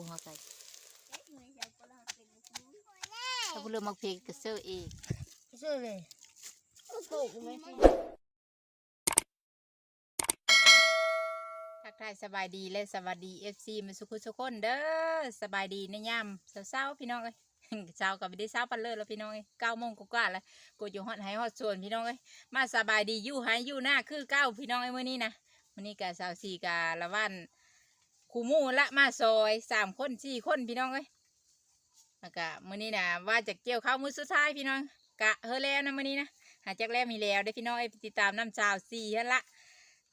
รหาไก่ถ้าพูดเรื่องมักเพลงก็เซอร์เองซื้อเลยปลูกไหมทักทายสบายดีและสวัสดีเอฟซีมาสุขุสุขคนเด้อสบายดีในยามเช้าๆพี่น้องเอ้ยเช้ากับไม่ได้เช้าปันเลยแล้วพี่น้องเอ้ยเก้าโมงกว่าๆแล้วกูอยู่ฮอดไห้ฮอดส่วนพี่น้องเอ้ยมาสบายดีอยู่ไห้อยู่หน้าคือเก้าพี่น้องเอ้ยมื้อนี้นะมื้อนี้กะสาวสี่กะละวัน คู่มู่ละมาซอยสามคนสี่คนพี่น้องเอ้ยแล้วก็มื้อนี้นะว่าจะเกี่ยวข้าวมื้อสุดท้ายพี่น้องกะเฮอแล้วนะมื้อนี้นะหาจักแล้วมีแล้วได้พี่น้องเอ้ยไปติดตามน้ำสาวสี่ฮันละ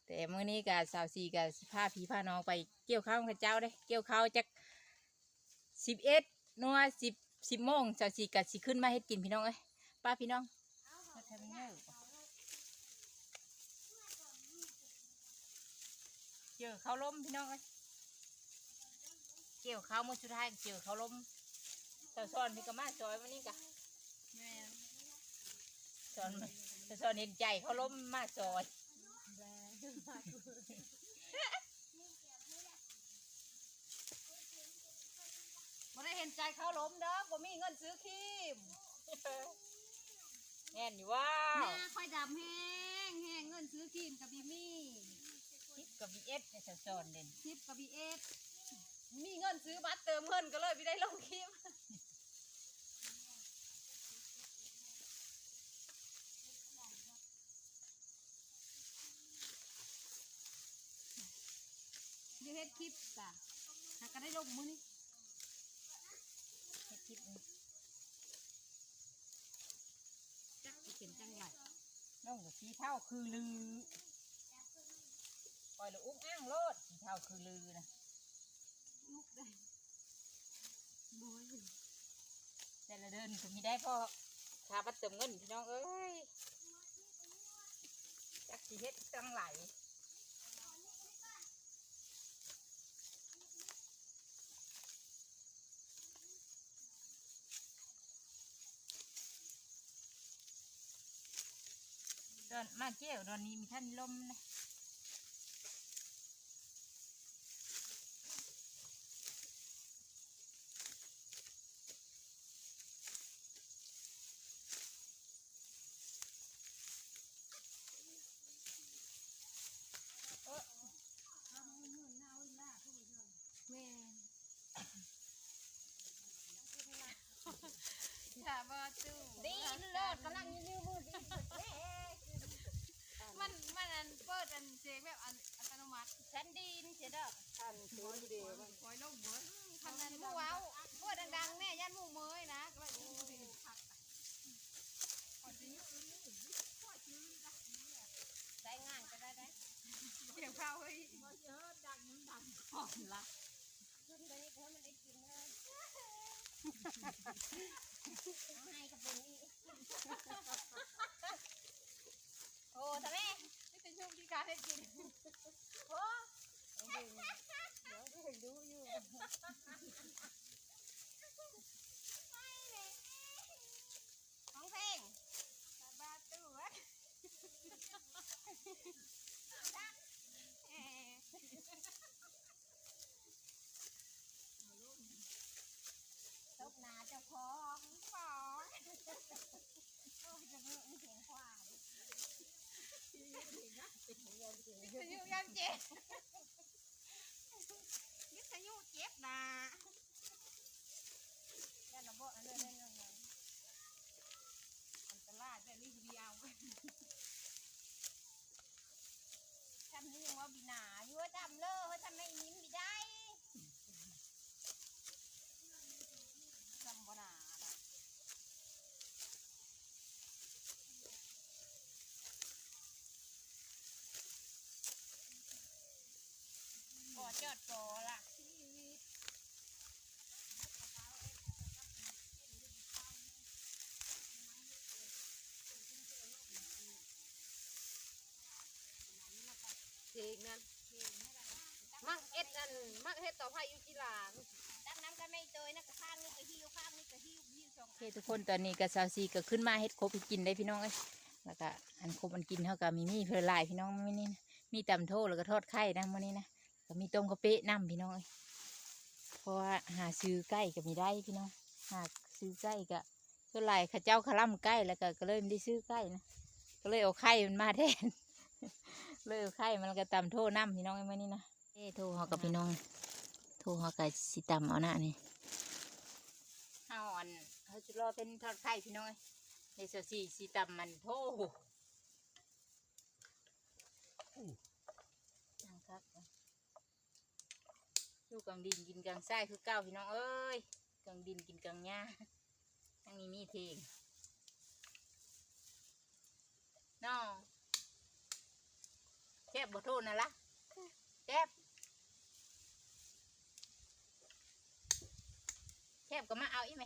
แต่มื้อนี้กับสาวสี่กับพาพี่พาน้องไปเกี่ยวข้าวกับเจ้าได้เกี่ยวข้าวจากสิบเอ็ดนัวสิบสิบโมงสาวสี่กับสิขึ้นมาเฮ็ดกินพี่น้องเอ้ยป้าพี่น้องเกี่ยวข้าวล้มพี่น้องเอ้ย เกี่ยวข้าวมื้อสุดท้ายเกี่ยวข้าวล้มสาวซ้อนพี่ก็มาซอยวันนี้กะสอนสาวซ้อนเห็นใจเขาล้มมาซอยบ่ได้เห็นใจเขาล้มเด้อบ่มีเงินซื้อครีมแน่นอยู่ว้าหวน้าค่อยดำแห้งแห้งเงินซื้อครีมกับบีมี่ทิปกับบีเอสในสัดส่วนเด่นทิปกับบีเอส มีเงินซื้อบัตรเติมเงินก็เลยไม่ได้ลงคลิปเดี๋ยวเฮ็ดคลิปจ้ะหาก็ได้ลงมื้อนี้เฮ็ดทิปนี่จักสิเป็นจังไรน้องกับสีเท่าคือลือปล่อยลูกอุ้งอ้างโลดสีเท่าคือลือนะ ลูกได้บ่อยอยู่แต่ละเดินถึงมีได้พอคาบัตรเติมเงินพี่น้องเอ้ยจักสีเฮ็ดจังไหลตอนมาเกี่ยวตอนนี้มีท่านลมนะ ดีเลิศกำลังยืนมือดีมันมันอันเปิดอันเสียงแบบอันอัตโนมัติฉันดีนี่เสียดอกทันตัวเดียวคอยลงเบิดทันนั้นหมู่เว้าเปิดดังๆแม่ย่านหมู่เมยนะก็เลยดูสิพักใช้งานก็ได้ได้เกี่ยวข้าวเฮ้ยเยอะดังน้ำดังหอมละขึ้นไปนี่เพื่อมันได้กินเลยเอา ให้กับป็นนี่โอ้ทำไมไม่เป็นช่วงที่การให้กินโอ้เดี๋ยวให้ดูอยู่ ของเพลง บ้าตู้วะเอ๊ะ ตบหนาเจ้าของฟองโอ้ยจะเมื่อเสียงควาย วิท ยุยันเจ็บวิทยุเจ็บนะ ยันระบบอันนั้นนั่นนั่นนั่น อันตรายแต่นี่เดียว ทำนี่ยังว่าบินาอยู่ว่าจำเลยว่าทำไม่ยิ้มไม่ได้ จำบ่นาล่ะ ก่อจอดก่อละ เด็กนั้นมักเอ็ดอันมักเฮ็ดต่อไผ่อยู่กีฬา ดังน้ำกันไม่เตยนะกระข้างนี่กระหิวข้างนี่กระหิวหิวสองโอเค ทุกคนตอนนี้กับสาวซีก็ขึ้นมาเฮ็ดครบให้กินได้พี่น้องเอ้ยแล้วก็อันครบมันกินเท่ากับมีมีเพลลายพี่น้องมื้อนี้นะมีตำโทแล้วก็ทอดไข่นะมื้อนี้นะก็มีต้มกะเปะน้ำพี่น้องเอ้ยเพราะว่าหาซื้อใกล้ก็ไม่ได้พี่น้องหาซื้อใกล้ก็ก็ไหลายข้าเจ้าขล่ำใกล้แล้วก็ก็เลยไม่ได้ซื้อใกล้นะก็เลยเอาไข่มันมาแทนเลยเอาไข่มันก็ตำโทน้ำพี่น้องไอ้มื่อนี้นะเอ้โทรเขากับพี่น้องโทรเขากับสิตำเอาหน้านี่ห้าอ่อน เขาจะรอเป็นทอดไข่พี่น้องเอ้ยในเสียสีสีตำมันโทจังครับลูกกังดินกินกังไส้คือเก้าพี่น้องเอ้ยกังดินกินกังหญ้าทั้งนี้มีเทงน้องแคบบ่โทษนะละแคบแคบก็มาเอาอีไหม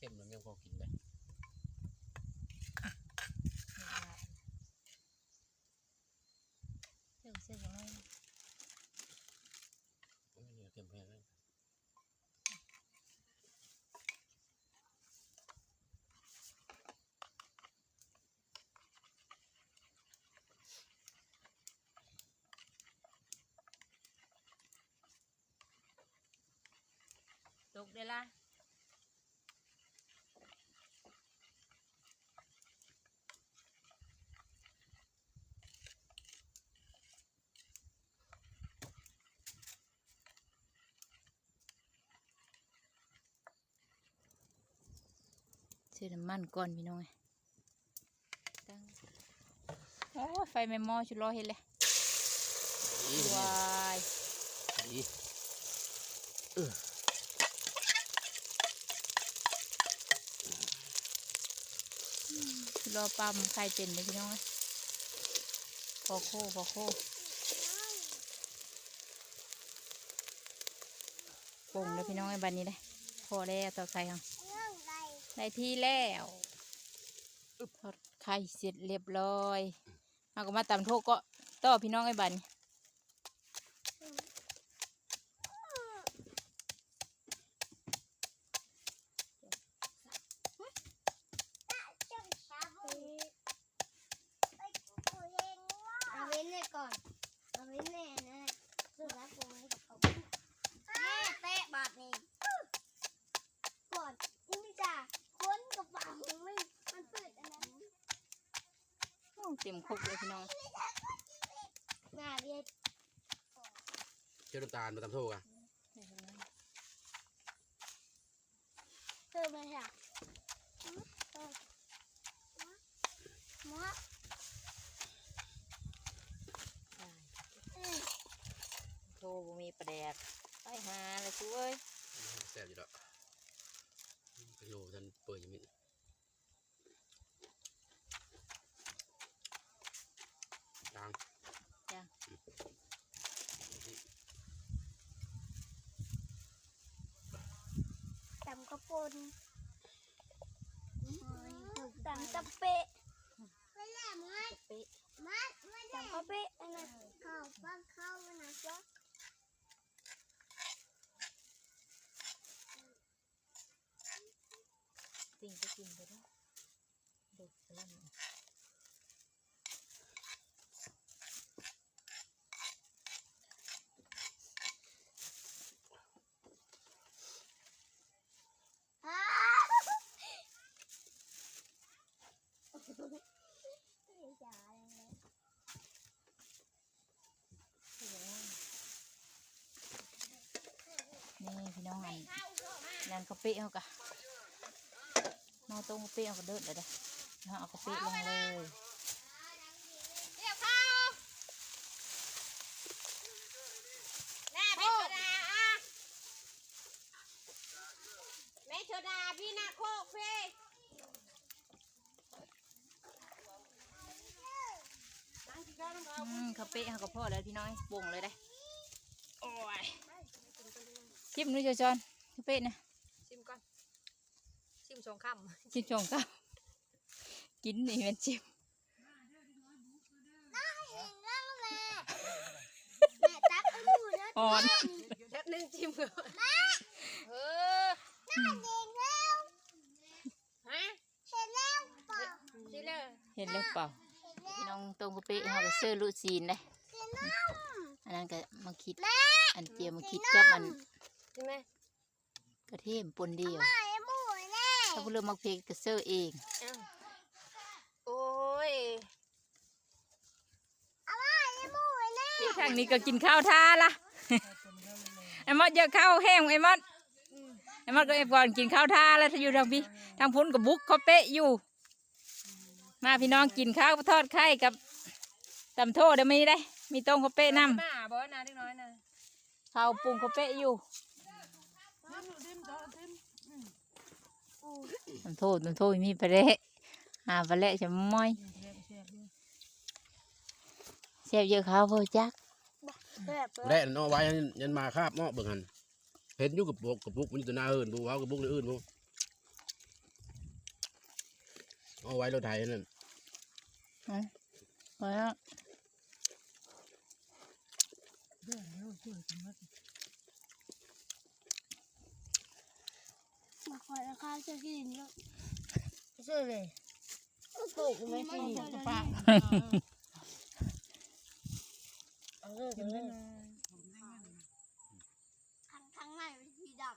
เสื้อเกินเป็นขึ้นจะเกิดเจอยาบ่จางจ้าเข้มไม่เข้มกินบ่ได้เลยเข้มหรือยังพอกินไหมเสื้อเสื้อยังไงโอ้ยเนี่ยเข้มแพงเลยตกได้ละ เชื่อน้ำมันก่อนพี่น้องไงตั้งโอ้ยไฟไม่มอชุดรอเห็นเลยดีวายดีชุดรอปั๊มไข่เป็นเลยพี่น้องเอ้ยพอโคพอโคป่งเลยพี่น้องไอ้บันนี้เลยพอแล้วต่อไข่ยัง ได้ที่แล้วทอดไข่เสร็จเรียบร้อยเอาก็มาตำโทก็ต่อพี่น้องไอ้บัน เอาเว้นเลยก่อนเอาเว้นแน่นะสุดแล้วกูไม่กับเขาแม่เตะบาดนี่ก่อนนี่จ้ะค้นกระเป๋าไม่มันเปิดอันนั้น โอ้เต็มคุกเลยพี่น้อง หน้าเรียก เจ้าน้ำตาลมาทำ โทษกัน เธอมาค่ะมะ โทบ่มีประแดกไปหาเลยช่วย แซ่บอยู่แล้วไปโลท่านเปิดอยังมิดัง จ้ะ ตำกระปนตำกระเปะไม่แหลมไงเปะมัดไม่ได้ตำกระเปะอันนั้นเข้าฟังเข้านะจ๊ะติ่งก็กินไปแล้วเด็กกระลำ อ้าอย่าเลย นี่พี่น้ องอันนั่นกะปิเอากะมาตรงกะปิเอากระเดิดเลยเด้อเอาเอากะปิลงเลยเดี๋ยวเข้าแม่เพชรดาอะแม่ชดาพี่นาโคกพี่อืมกะปิเอากระเพาะแล้วพี่น้อยบ่งเลยได้อโอ้ย ชิมนู่นจอนๆเป็ดนะชิมก่อน ชิมสองคำชิมชงก็กินนี่มันชิมแม่ตักเอาอยู่นะอ่อนแป๊บนึงชิมก่อนเออเด็กแล้วฮะเห็นแล้วเปล่าชิมเลยเห็นแล้วเปล่าเห็นแล้วพี่น้องตรงกะปิเขาก็เสื้อลูกซีนเลยเห็นแล้วอันนั้นก็มาคิด อันเจียวมาคิดกับอัน ใช่ไหมกระเทียมปนเดียวไอ้หมูแน่ถ้าพูดเรื่องมักเพลก็เสื้อเองอ้าวโอ้ยเอาไว้ไอ้หมูแน่ที่ทางนี้ก็กินข้าวทาละไอ้มดเยอะข้าวแห้งไอ้มดไอ้มดก็ไอ้บอลกินข้าวทาแล้วถ้าอยู่ทางพี่ทางพุ้นกับบุกเขาเป๊ะอยู่ มาพี่น้องกินข้าวทอดไข่กับตำโทษเดี๋ยวมีได้ มีต้มเขาเป๊ะน้มาบ่นะเล็กน้อยนะำข้าวปรุงเขาเป๊ะอยู่ ตำโทษตำโทษมีปลาเละหาปลาเละจะม้อยเสียบเยอะข้าวโพดจักและนอไว้ยันมาคาบเนาะเบิ่งหันเห็นอยู่กับปุกกับปุกมันอยู่ตัวหน้าอื่นบูเฮากับปุกอื่นบูเอาไว้รถไถนั่นพอแล้ว มาคอยราคาจะกินเยอะชื่อเลยปลูกไม่กินปะเออเออข้างข้างในเป็นสีดำ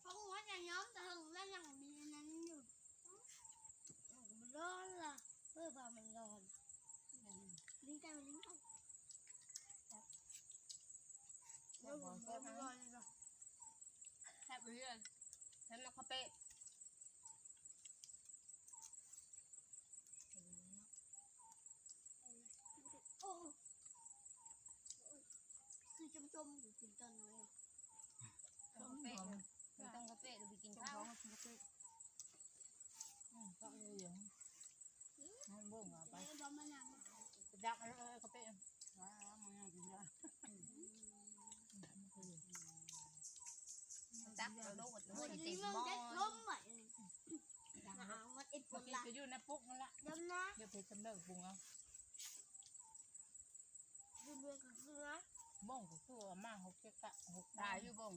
เพราะว่าจะย้อมแต่ถึงแล้วยังมีนั้นอยู่มันร้อนล่ะเพื่อพามันร้อนลิ้นไก่ลิ้น ไก่แล้วผมก็ไม่ร้อนเลยแซ่บเลยแซ่บมากข้าวเป๊ะโอ้คือจมจมๆอยู่กินตอนน้อยอะข้าวเป๊ะมันต้องข้าวเป๊ะเราไปกินข้าวไปบอมมะนาวดักเออข้าวเป๊ะดักเราโลกเลวัยนเต็นี้มมันหม้อได้ล้มไหวหนาวมันอิดปวดหลังจะอยู่ในปุ๊กนั่นแหละย้ำนะเดี๋ยวเพชรจำเลิกปรุงเอาดูเบื่อกับเบื่อบ้องก็คือว่ามาหกเจ็ดกะหกตายอยู่บ่ง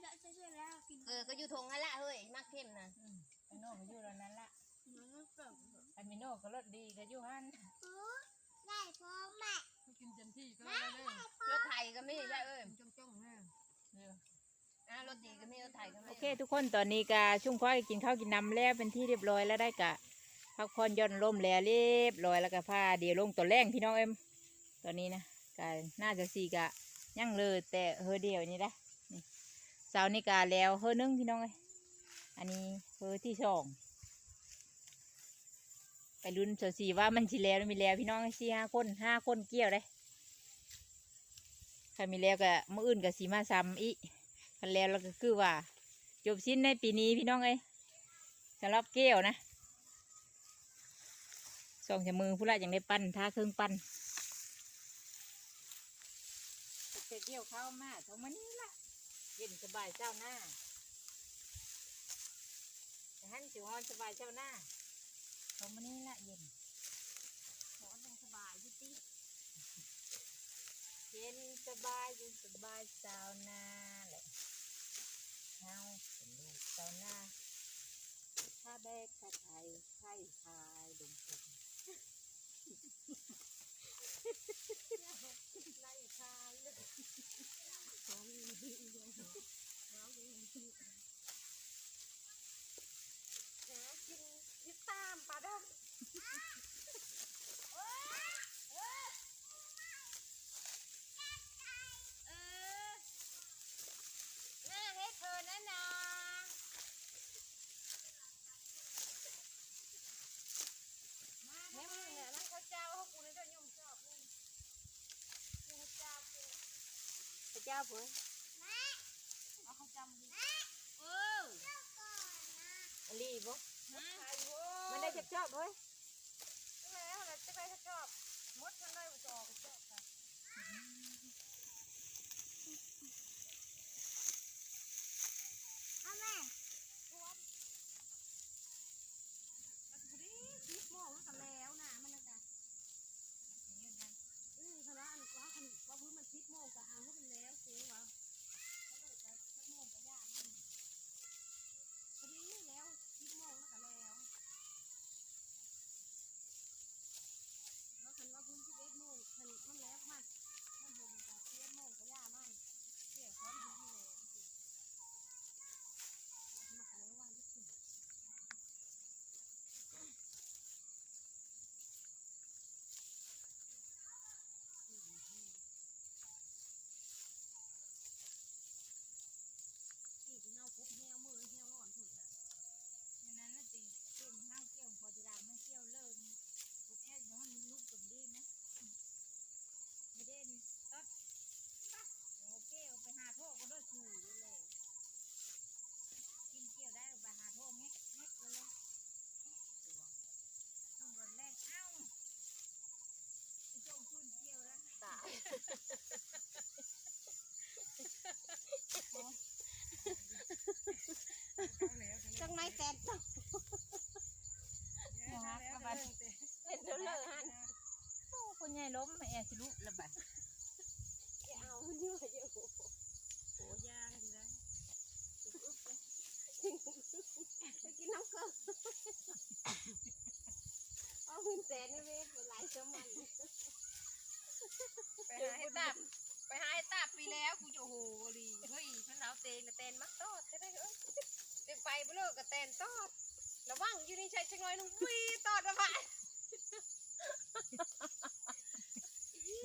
เดี๋ยวช่วยๆแล้วกินเออก็อยู่ทงนั่นแหละเฮ้ยมากเข้มนะไอ้โน่ก็อยู่แล้วนั่นละหนูนึกแบบไอ้มิโน่ก็รสดีก็อยู่หันได้พอแม่กินเต็มที่ก็ได้เลย รถไถก็มีใช่เอ้ยจ้องจ้องแม่อ่ารถดีก็มีรถไถก็มีโอเค ทุกคนตอนนี้กะชุ่มค่อยกินข้าวกินน้ำแล้วเป็นที่เรียบร้อยแล้วได้กะพักผ่อนหย่อนลมแล้วเรียบร้อยแล้วก็พาเดี๋ยวลงตัวแรงพี่น้องเอ็มตอนนี้นะกะน่าจะสี่กะยังเลยแต่เฮอเดียวนี่นะนี่เสาร์นี่กะแล้วเฮอหนึงพี่น้องเอ้ยอันนี้เฮอที่สองไปลุ้นเสาร์สี่ว่ามันสิแล้วหรือไม่แล้วพี่น้องสี่ห้าคนห้าคนเกี่ยวได้ ถ้ามีแล้วก็มื่ออื่นกับสีมาซ้ำอีกคันแล้วเราก็คือว่า จบสิ้นในปีนี้พี่น้องเอ้ยสำหรับเกลนะสองจะมือผู้ละอย่างได้ปั้นท่าเครื่องปั้นเสร็จเกี่ยวข้าวมาเท่ามันนี้ละเย็นสบายเจ้าหน้าหันสิวอนสบายเจ้าหน้าเท่ามันนี้ละเย็น ขอยังสบายอยู่ติ เย็นสบายเย็นสบายสาวนาแหละเฮาเป็นลูกสาวนาถ้าแบกถ้าไทยไทยพายลงทุนไล่พายเลยกินยิบตามปลาดง เออหน้าให้เธอนะนะแม่มึงเนี่ยนั่งข้าวเจ้าเขากูนี่จะยุ่งชอบเลย พระเจ้าเพื่อเอาข้าวจำดิเอออลีบ่ฮะมันได้จะชอบเฮ้ย แล้วเราจะไปชอบมดทั้งได้จอกจอกค่ะ เอาแม่ คิดโม่กันแล้วนะมันนะจ๊ะอือคณะอันว่าคันว่าพื้นมันคิดโม่กับอ่างว่ามันแล้วเสียวะเขาเลยจะคิดโม่กับย่ามันพอดีแล้วคิดโม่แล้วก็แล้วแล้วคันว่าพื้นที่เอ็ดโม่คันมันแล้วมันมันบ่มกับเอ็ดโม่กับย่ามันเสียความพื้นที่แล้วมันก็แล้วว่ายุติ ที่ที่เน่าปุ๊บเหี่ยวมือเหี่ยวร้อนถูกแล้ว นั่นน่ะติเกี่ยวห้าวเกี่ยวพอจะดามันเกี่ยวเลิกปุ๊บแอดมันลุกกับดีนะไม่ได้ตัดโอเคเอาไปหาโทษก็ได้ชูเลยกินเกี่ยวได้ไปหาโทษแงะแงะเลยต้องวันแรกเอ้าจงชุนเกี่ยวแล้วตาย จังไม่แตนต้องหัวฮักกระบัดเป็นตัวเลอะหันโอ้คนใหญ่ล้มมาแอร์สิลุระบาด เอาเยอะเยอะ โอ้ยางดีนะ ไปกินน้ำเกลือเอาหุ่นแสนนี่เว้ยหลายสมัน ไปหาให้ตับไปหาให้ตับปีแล้วกูจะโอลีเฮ้ยฉันเอาเตนนะเตนมักตอดจะได้เอ้ยเด็กไปเบลอกับเตนตอดระวังอยู่ในชายจังเลยนุ่งวีตอดมาไป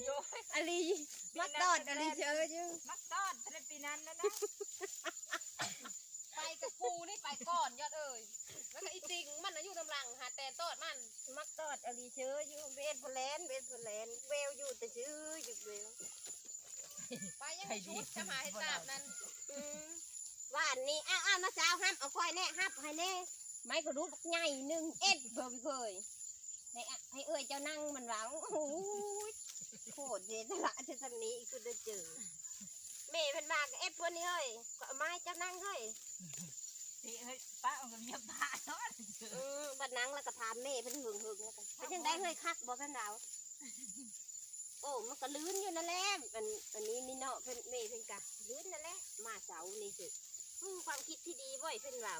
โยอลีมัดตอดอลีเชออยู่ มักตอนทะเลปีนั้นแล้วนะไปกับกูนี่ไปก่อนยอดเอ้ยแล้วก็อีติงมันนะอยู่กำลังหาเตนตอดมัน มัดตอดอลีเชออยู่เวทพลนเวทพลนเวลอยู่แต่ชื่ออยู่เวล ไปยังไม่ชุดจะหาให้ตับนั้นอืมว่านนี้อ้าวอ้าวนะสาวห้ามเอาควายแน่ห้ามให้แน่ไม้กระดูกใหญ่หนึ่งเอ็ดเพิ่มเคยให้อะให้เอ้ยเจ้านั่งมันหวังโอ้ยโคตรเย็นละจะทำนี้อีกคุณจะเจอแม่เป็นมากเอ็ดพวกนี้เฮ้ยก็เอาไม้เจ้านั่งเฮ้ยสิเฮ้ยป้าเอากับเมียป้าเนาะอืมบัดนั่งแล้วก็ถามแม่เป็นหึงหึงแล้วกันเป็นยังไงเฮ้ยคักบอกกันดาว โอ้มันก็ลื่นอยู่นั่นแหละอันอันนี้นี่เนาะเป็นแม่เป็นกะลื่นนั่นแหละมาเสานี่สิอืมความคิดที่ดีบ่อยเป็นเรา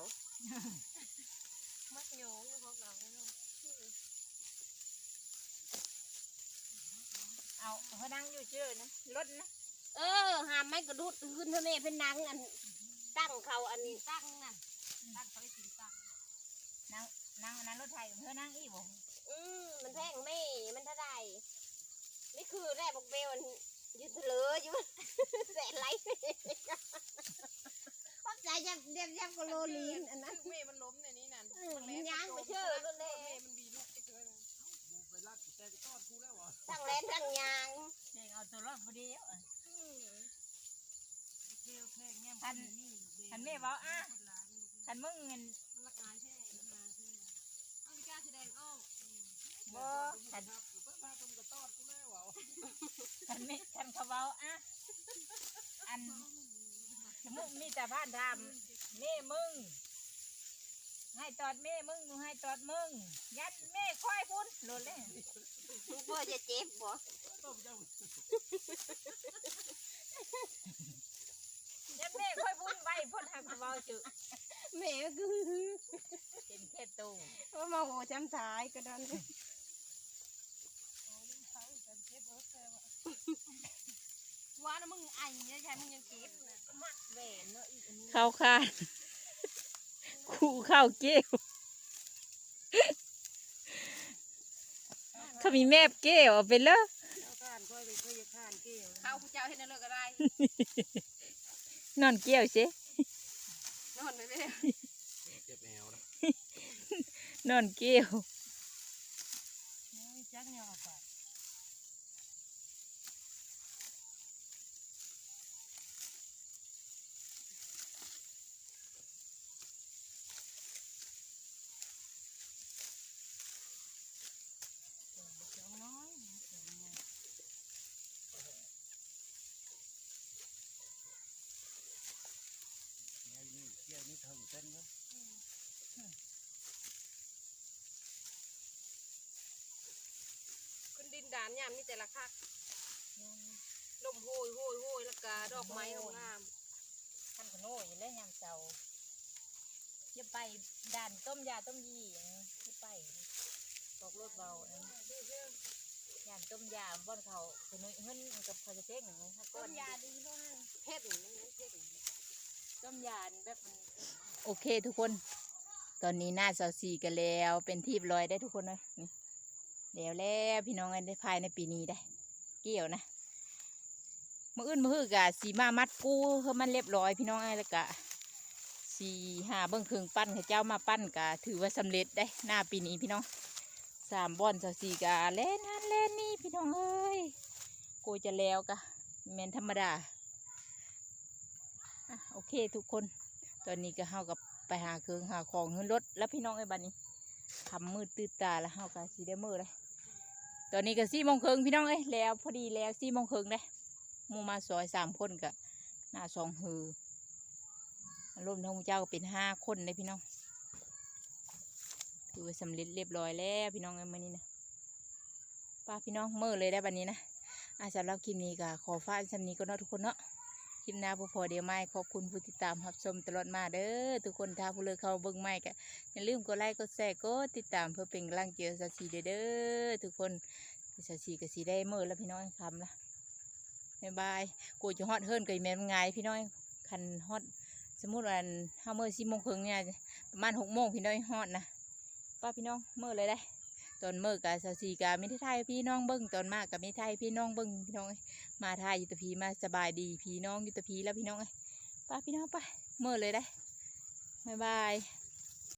มัดโยงพวกเราเนาะเอาเขานั่งอยู่เชื่อนะรถนะเออหามไม้กระดูดขึ้นเท่านี้เป็นนางอันตั้งเขาอันตั้งน่ะตั้งเขาได้ตีตั้งนั่งนั่งนั่งรถไทยเพื่อนั่งอีบ่อืมมันแพงไม่มันเท่าไร นี่คือแร่บอกเบลมันอยืดเถลออยู่แสนไรเข้าใจยับยับยับกโลลีนอันนั้นคือแม่มันล้มในนี้นั่นเออมันย่างไปเชื่อรุ่นแรแม่กมันบีลูกไปเชื่อไปลาดแต่ก็ตอดกูแล้ววะทั้งแลนทั้งยางเด็กเอาตัวรอดพอดีอะอืมเกลียวแค่เงี้ยคันคันแม่บอกอะคันมึงเงินรักอายแท้รักอายแท้เอาดิกาแสดงออกบ่คันครับกูไปมาคนก็ตอดกูแล้ววะ คันแม่คันเขาเว้าอะอันส มมุติมีแต่บ้านทำแม่มึง ให้ตอดแม่มึงหนูให้ตอดมึง ยัดแม่ค่อยพุ่นโลดเลยลูกพ่อจะเจ็บบ่ต้มเจ้ายัดแม่ค่อยพุ่นไว้พุ่นทางเขาเว้าจือแม่ก็คือเป็นแค่ตู้ว่ามาโหจำท้ายก็ดันว่านะมึงไอ้เนี่ยใช่มึงยังเก็บนะมัดแหวน เนาะอีกอันนี้เข้าคานคู่เข้าเกี้ยวเขามีแม่เกี้ยวเอาไปเลยเอาข้านค่อยไปค่อยจะข้านเกลียวข้าวผู้เจ้าเห็นนั่นเลยก็ได้นอนเกี้ยวสินอนไปเลยเจ็บแอวนะนอนเกี้ยว จักเนี่ยเอาไป การยามนี่แต่ละคักลมโหยโหยโหยแล้วก็ดอกไม้งามท่านขโนอยู่แล้วยามเจ้าอย่าไปด่านต้มยาต้มยีอย่างนี้อย่าไปบอกรถเบาอันนั้นยามต้มยาบ่อนเขาขนุยเฮินกับเขาจะเท่งอย่างนี้ถ้าก้ต้อนมยาดีเท่านั้นเผ็ดนี่มันเผ็ดต้มยาแบบมันโอเคทุกคน ตอนนี้หน้าเสาสีกันแล้ว เป็นที่เรียบร้อยได้ทุกคนเลยนี่ แล้วแล้วพี่น้องกันได้ภายในปีนี้ได้ เกี่ยวนะมื่ออื่นมื่อฮือกะสีมามัดปูเพื่อมันเรียบร้อยพี่น้องไอ้ล้วกะสีหาเบิ้องเครื่องปั้นให้เจ้ามาปั้นกะถือว่าสำเร็จได้หน้าปีนี้พี่น้องสามบอนสสีกะเล่นนั่นเล่นนี่พี่น้องเอ้ยกูจะแล้วกะแมนธรรมดาโอเคทุกคน ตอนนี้ก็เฮากับไปหาเครื่องหาของขึ้นรถแล้วพี่น้องไอ้บัดนี้ทำมืดตื่นตาแล้วเฮากะสีได้มืดเลย ตอนนี้ก็สี่โมงครึ่งพี่น้องเอ้ยแล้วพอดีแล้วสี่โมงครึ่งเลยมูมาซอยสามคนกับหน้าสองหือรวมทั้งมู่เจ้าก็เป็นห้าคนเลยพี่น้องถือว่าสำเร็จเรียบร้อยแล้วพี่น้องเอ้ยมื่อนี้นะป้าพี่น้องเมื่อเลยได้บันนี้นะอาสำหรับคลิปนี้ก็ขอฟ้ากสำนี้ก็เนาะทุกคนเนาะ ลิปหน้าพอพอเดียวไม่ขอบคุณผู้ติดตามรับชมตลอดมาเด้อทุกคนถ้าผู้เลือกเขาเบิ่งไม่ก็อย่าลืมกดไลค์กดแชร์กดติดตามเพื่อเป็นกำลังใจให้สักทีเด้อทุกคนสสีกับสีได้เมื่อแล้วพี่น้อยคำละบายบายกูจะฮอดเฮิร์นกับแม่ไงพี่น้อยคันฮอดสมมติว่าห้าเมื่อสี่โมงครึ่งเนี่ยประมาณหกโมงพี่น้อยฮอดนะป้าพี่น้องเมื่อเลยได้ ตอนเมื่อกับสสีกับไม่ได้ทายพี่น้องเบิ้งตอนมากกับไม่ทยพี่น้องเบิ้งพี่น้องมาทายอยุตพีมาสบายดีพี่น้องอยุตพีแล้วพี่น้องไอ้ป้าพี่น้องไปเมื่อเลยได้บายบาย